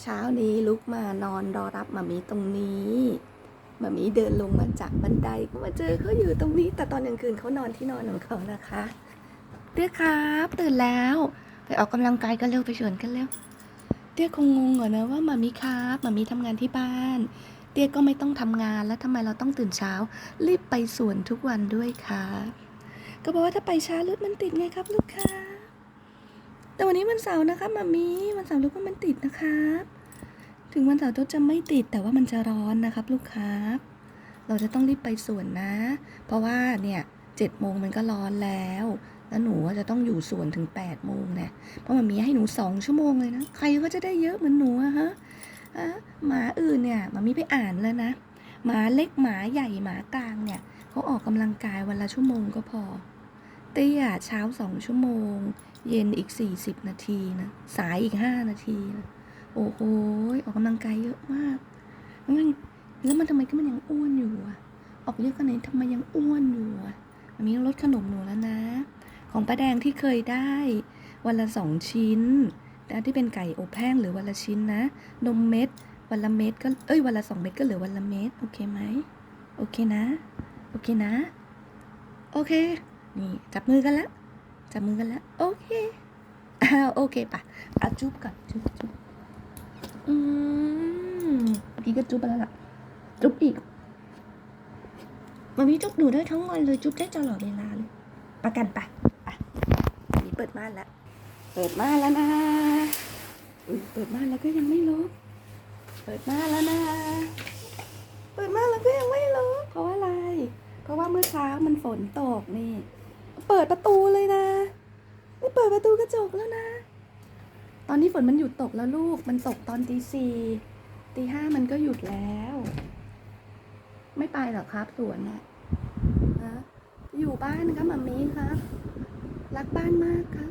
เช้านี้ลุกมานอนรอรับมามีตรงนี้มามีเดินลงมาจากบันไดก็มาเจอเขาอยู่ตรงนี้ แต่ตอนกลางคืนเขานอนที่นอนของเขานะคะเตี้ยครับ ตื่นแล้ว ไปออกกำลังกายกันเร็วไปชวนกันเร็วเตี้ยคงงงเหรอนะว่ามามีครับมามีทำงานที่บ้าน เตี้ยก็ไม่ต้องทำงานแล้วทำไมเราต้องตื่นเช้า รีบไปสวนทุกวันด้วยค่ะก็บอกว่าถ้าไปช้ารถมันติดไงครับ ลูกค้า แต่วันนี้วันเสาร์นะคะมามีวันเสาร์ลูกว่ามันติดนะครับ ถึงวันเสาร์รถจะไม่ติดแต่ว่ามันจะร้อนนะครับ ลูกค้าเราจะต้องรีบไปสวนนะ เพราะว่าเนี่ยเจ็ดโมงมันก็ร้อนแล้ว แล้วหนูจะต้องอยู่สวนถึง8ปดโมงเนี่ยเพราะมามีให้หนูสองชั่วโมงเลยนะ ใครก็จะได้เยอะเหมือนหนูอะฮะอะหมาอื่นเนี่ยมามีไปอ่านแล้วนะ หมาเล็กหมาใหญ่หมากลางเนี่ยเขาออกกำลังกายวันละชั่วโมงก็พอ เตี้ยเช้าสองชั่วโมง เย็นอีก40นาทีนะ สายอีก5นาทีนะโอ้โหออกกำลังกายเยอะมากแล้วมันแล้วมันทำไมก็มันยังอ้วนอยู่อะออกเยอะขนาดนี้ทำไมยังอ้วนอยู่อะมันมีต้ลดขนมหนูแล้วนะ ของป้าแดงที่เคยได้ วันละสองชิ้นแต่ที่เป็นไก่อบแห้งหรือวันละชิ้นนะ นมเม็ด วันละเม็ดก็เอ้ยวันละสองเม็ดก็เหลือวันละเม็ดโอเคไหมโอเคนะ โอเคนะ โอเค นี่จับมือกันแล้วจับมือกันแล้วโอเคอ้าวโอเคปะเอาจุ๊บก่อนจุ๊บจุ๊บอืมเมื่อกี้ก็จุ๊บไปแล้วล่ะ จุ๊บอีกมันมีจุ๊บหนูได้ทั้งวันเลยจุ๊บได้ตลอดเวลาเลยประกันปะไปนี่เปิดม่านแล้วเปิดม่านแล้วนะอุ้ยเปิดม่านแล้วก็ยังไม่ลบเปิดม่านแล้วนะ เปิดม่านแล้วก็ยังไม่ลบเพราะว่าอะไร เพราะว่าเมื่อเช้ามันฝนตกนี่ เปิดประตูเลยนะนี่เปิดประตูกระจกแล้วนะ ตอนนี้ฝนมันหยุดตกแล้วลูก มันตกตอนตีสี่ตีห้ามันก็หยุดแล้ว ไม่ไปหรอกครับสวนนะฮะอยู่บ้านครับมามีครับ รักบ้านมากครับ